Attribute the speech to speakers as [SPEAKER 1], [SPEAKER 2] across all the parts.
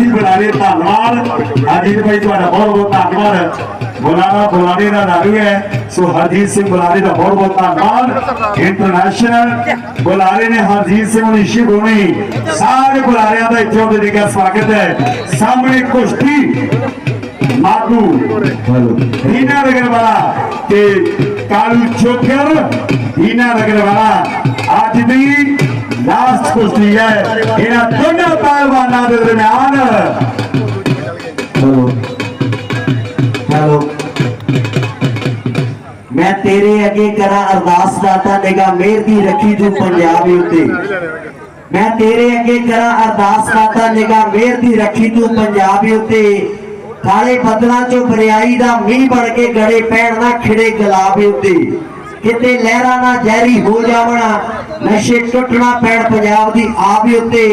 [SPEAKER 1] ਜੀ ਬੁਲਾਰੇ ਧੰਨਵਾਦ। ਅਜੀਤ ਭਾਈ ਤੁਹਾਡਾ ਬਹੁਤ ਬਹੁਤ ਧੰਨਵਾਦ। ਬੁਲਾਰਾ ਬੁਲਾਰੇ ਦਾ ਨਾਰੂ ਹੈ। ਸੋ ਹਰਜੀਤ ਸਿੰਘ ਬੁਲਾਰੇ ਦਾ ਬਹੁਤ ਬਹੁਤ ਧੰਨਵਾਦ। ਇੰਟਰਨੈਸ਼ਨਲ ਬੁਲਾਰੇ ਨੇ ਹਰਜੀਤ ਸਿੰਘ ਨੂੰ ਇਸ਼ੂ ਹੋਣੀ ਸਾਰੇ ਬੁਲਾਰਿਆਂ ਦਾ ਇੱਥੋਂ ਦੇ ਨਿੱਘਾ ਸਵਾਗਤ ਹੈ। ਸਾਹਮਣੇ ਕੁਸ਼ਤੀ ਮਾਗੂ ਹੀਨਾ ਨਗਰ ਵਾਲਾ ਤੇ ਕਾਲੂ ਚੋਕਰ ਹੀਨਾ ਨਗਰ ਵਾਲਾ ਅੱਜ ਦੀ ਲਾਸਟ ਕੁਸ਼ਤੀ ਹੈ। ਇਹਨਾਂ ਦੋਨਾਂ ਪਹਿਲਵਾਨਾਂ ਦੇ ਦਰਮਿਆਨ।
[SPEAKER 2] ਹੈਲੋ। ਹੈਲੋ। ਮੈਂ ਤੇਰੇ ਅੱਗੇ ਕਰਾਂ ਅਰਦਾਸ ਦਾਤਾ ਨਿਗਾ ਮਿਹਰ ਦੀ ਰੱਖੀ ਤੂੰ ਪੰਜਾਬ ਉੱਤੇ। ਮੈਂ ਤੇਰੇ ਅੱਗੇ ਕਰਾਂ ਅਰਦਾਸ ਦਾਤਾ ਨਿਗਾ ਮਿਹਰ ਦੀ ਰੱਖੀ ਤੂੰ ਪੰਜਾਬ ਉੱਤੇ। ਕਾਲੇ ਬੱਦਲਾਂ ਚੋਂ ਬਰਿਆਈ ਦਾ ਮੀਂਹ ਬਣ ਕੇ ਗੜੇ ਪੈਣ ਨਾ ਖਿੜੇ ਗੁਲਾਬ ਉੱਤੇ। ਕਿਤੇ ਲਹਿਰਾਂ ਨਾ ਜ਼ਹਿਰੀ ਹੋ ਜਾਵਣਾ ਨਸ਼ੇ ਟੁੱਟਣਾ ਪੈਣ ਪੰਜਾਬ ਦੀ ਆਪ ਉੱਤੇ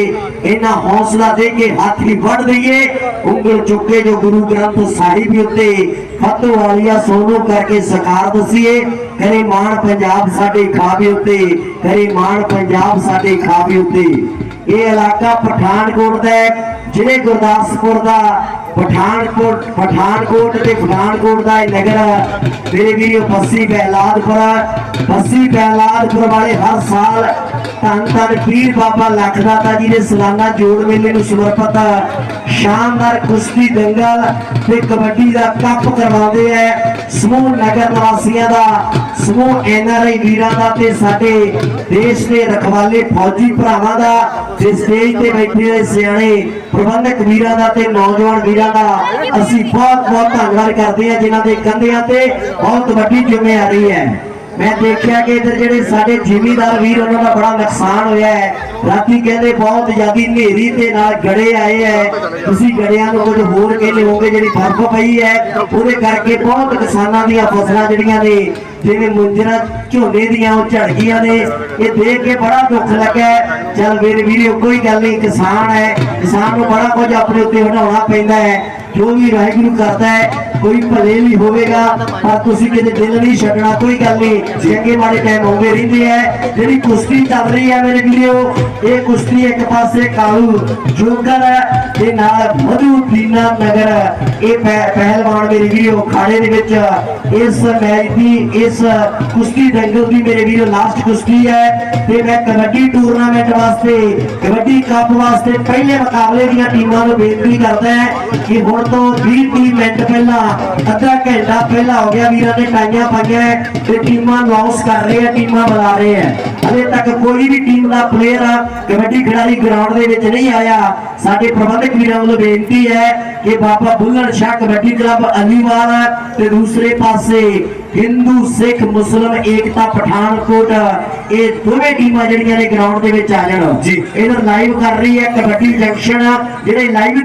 [SPEAKER 2] ਇਹਨਾਂ ਹੌਸਲਾ ਦੇ ਕੇ ਹੱਥ ਹੀ ਵੱਢ ਦਈਏ। ਉਂਗਲ ਚੁੱਕੇ ਜੋ ਗੁਰੂ ਗ੍ਰੰਥ ਸਾਹਿਬ ਉੱਤੇ ਫਤੋ ਵਾਲੀਆ ਸੋਨੂ ਕਰਕੇ ਸਕਾਰ ਦਸੀਏ। ਕਰੇ ਮਾਣ ਪੰਜਾਬ ਸਾਡੇ ਖਾਬੇ ਉੱਤੇ ਕਰੇ ਮਾਣ ਪੰਜਾਬ ਸਾਡੇ ਖਾਬੇ ਉੱਤੇ। ਇਹ ਇਲਾਕਾ ਪਠਾਨਕੋਟ ਦਾ ਹੈ, ਜ਼ਿਲ੍ਹੇ ਗੁਰਦਾਸਪੁਰ ਦਾ। ਪਠਾਨਕੋਟ ਪਠਾਨਕੋਟ ਤੇ ਪਠਾਨਕੋਟ ਦਾ ਇਹ ਨਗਰ ਮੇਰੇ ਵੀਰੋ ਬੱਸੀ ਬਹਿਲਾਦਪੁਰ। ਬੱਸੀ ਬਹਿਲਾਦਪੁਰ ਵਾਲੇ ਹਰ ਸਾਲ ਧੰਨ ਧੰਨ ਪੀਰ ਬਾਬਾ ਲਖਦਾਤਾ ਜੀ ਦੇ ਸਾਲਾਨਾ ਜੋੜ ਮੇਲੇ ਨੂੰ ਸਮਰਪਿਤ ਸ਼ਾਨਦਾਰ ਕੁਸ਼ਤੀ ਦੰਗਲ ਤੇ ਕਬੱਡੀ ਦਾ ਕੱਪ ਕਰਵਾਉਂਦੇ ਐ ਸਮੂਹ ਨਗਰ ਨਿਵਾਸੀਆਂ ਦਾ, ਸਮੂਹ ਐਨਆਰਆਈ ਵੀਰਾਂ ਦਾ ਤੇ ਸਾਡੇ ਦੇਸ਼ ਦੇ ਰਖਵਾਲੇ ਫੌਜੀ ਭਰਾਵਾਂ ਦਾ, ਤੇ ਸਟੇਜ ਤੇ ਬੈਠੇ ਹੋਏ ਸਿਆਣੇ ਪ੍ਰਬੰਧਕ ਵੀਰਾਂ ਦਾ ਤੇ ਨੌਜਵਾਨ ਵੀਰਾਂ ਦਾ ਅਸੀਂ ਬਹੁਤ ਬਹੁਤ ਧੰਨਵਾਦ ਕਰਦੇ ਹਾਂ ਜਿਨ੍ਹਾਂ ਦੇ ਕੰਧਿਆਂ ਤੇ ਬਹੁਤ ਵੱਡੀ ਜ਼ਿੰਮੇਵਾਰੀ ਹੈ। ਮੈਂ ਦੇਖਿਆ ਕਿ ਇੱਧਰ ਜਿਹੜੇ ਸਾਡੇ ਜ਼ਿਮੀਦਾਰ ਵੀਰ, ਉਹਨਾਂ ਦਾ ਬੜਾ ਨੁਕਸਾਨ ਹੋਇਆ ਹੈ। ਰਾਤੀ ਕਹਿੰਦੇ ਬਹੁਤ ਜ਼ਿਆਦੀ ਹਨੇਰੀ ਤੇ ਨਾਲ ਗੜੇ ਆਏ ਹੈ। ਤੁਸੀਂ ਗੜਿਆਂ ਨੂੰ ਕੁਝ ਹੋਰ ਕਹਿੰਦੇ ਹੋਗੇ ਜਿਹੜੀ ਬਰਫ਼ ਪਈ ਹੈ, ਉਹਦੇ ਕਰਕੇ ਬਹੁਤ ਕਿਸਾਨਾਂ ਦੀਆਂ ਫਸਲਾਂ ਜਿਹੜੀਆਂ ਨੇ, ਜਿਵੇਂ ਮੁੰਜਰਾ ਝੋਨੇ ਦੀਆਂ ਉਹ ਝੜ ਗਈਆਂ ਨੇ। ਇਹ ਦੇਖ ਕੇ ਬੜਾ ਦੁੱਖ ਲੱਗਾ ਚਲ ਮੇਰੇ ਵੀਰੋ, ਕੋਈ ਗੱਲ ਨਹੀਂ, ਕਿਸਾਨ ਹੈ। ਕਿਸਾਨ ਨੂੰ ਬੜਾ ਕੁਝ ਆਪਣੇ ਉੱਤੇ ਹਟਾਉਣਾ ਪੈਂਦਾ ਹੈ। ਜੋ ਵੀ ਵਾਹਿਗੁਰੂ ਕਰਦਾ ਹੈ, ਕੋਈ ਭਲੇ ਵੀ ਹੋਵੇਗਾ ਪਰ ਤੁਸੀਂ ਕਿਤੇ ਦਿਲ ਨਹੀਂ ਛੱਡਣਾ, ਕੋਈ ਗੱਲ ਨਹੀਂ। ਚੰਗੇ ਮਾੜੇ ਟਾਈਮ ਆਉਂਦੇ ਰਹਿੰਦੇ ਆ। ਜਿਹੜੀ ਕੁਸ਼ਤੀ ਚੱਲ ਰਹੀ ਹੈ ਮੇਰੇ ਵੀਰੋ, ਇਹ ਕੁਸ਼ਤੀ ਇੱਕ ਪਾਸੇ ਕਾਲੂ ਜੋਗਰ ਤੇ ਨਾਲ ਮਧੂ ਦੀਨਾ ਨਗਰ ਇਹ ਪਹਿਲਵਾਨ ਮੇਰੇ ਵੀਰੋ ਖਾੜੇ ਦੇ ਵਿੱਚ ਇਸ ਮੈਚ ਦੀ, ਇਸ ਕੁਸ਼ਤੀ ਦੰਗਲ ਦੀ ਮੇਰੇ ਵੀਰੋ ਲਾਸਟ ਕੁਸ਼ਤੀ ਹੈ। ਤੇ ਮੈਂ ਕਬੱਡੀ ਟੂਰਨਾਮੈਂਟ ਵਾਸਤੇ, ਕਬੱਡੀ ਕੱਪ ਵਾਸਤੇ ਪਹਿਲੇ ਮੁਕਾਬਲੇ ਦੀਆਂ ਟੀਮਾਂ ਨੂੰ ਬੇਨਤੀ ਕਰਦਾ ਹੈ ਕਿ ਹੁਣ ਤੋਂ 20 30 ਮਿੰਟ ਪਹਿਲਾਂ ਅੱਧਾ ਘੰਟਾ ਪਹਿਲਾਂ ਹੋ ਗਿਆ ਵੀਰਾਂ ਨੇ ਟਾਈਆਂ ਪਾਈਆਂ ਤੇ ਟੀਮਾਂ ਅਨਾਉਂਸ ਕਰ ਰਹੇ ਆ ਟੀਮਾਂ ਬੁਲਾ ਰਹੇ ਆ ਹਲੇ ਤੱਕ ਕੋਈ ਵੀ ਟੀਮ ਦਾ ਪਲੇਅਰ ਕਬੱਡੀ ਖਿਡਾਰੀ ਗਰਾਊਂਡ ਦੇ ਵਿੱਚ ਨਹੀਂ ਆਇਆ। ਸਾਡੇ ਪ੍ਰਬੰਧਕ ਵੀਰਾਂ ਵੱਲੋਂ ਬੇਨਤੀ ਹੈ ਕਿ ਬਾਬਾ ਬੁੱਲਣ ਸ਼ਾਹ ਕਬੱਡੀ ਕਲੱਬ ਅਲੀਵਾਲ ਤੇ ਦੂਸਰੇ ਪਾਸੇ ਹਿੰਦੂ ਸਿੱਖ ਮੁਸਲਮ ਏਕਤਾ ਪਠਾਨਕੋਟ ਇਹ ਦੋਵੇਂ ਟੀਮਾਂ ਜਿਹੜੀਆਂ ਨੇ ਗਰਾਊਂਡ ਦੇ ਵਿੱਚ ਆ ਜਾਣ।
[SPEAKER 1] ਜੀ।
[SPEAKER 2] ਇਹਨਾਂ ਲਾਈਵ ਕਰ ਰਹੀ ਹੈ ਕਬੱਡੀ ਜੰਕਸ਼ਨ ਜਿਹੜੇ ਲਾਈਵ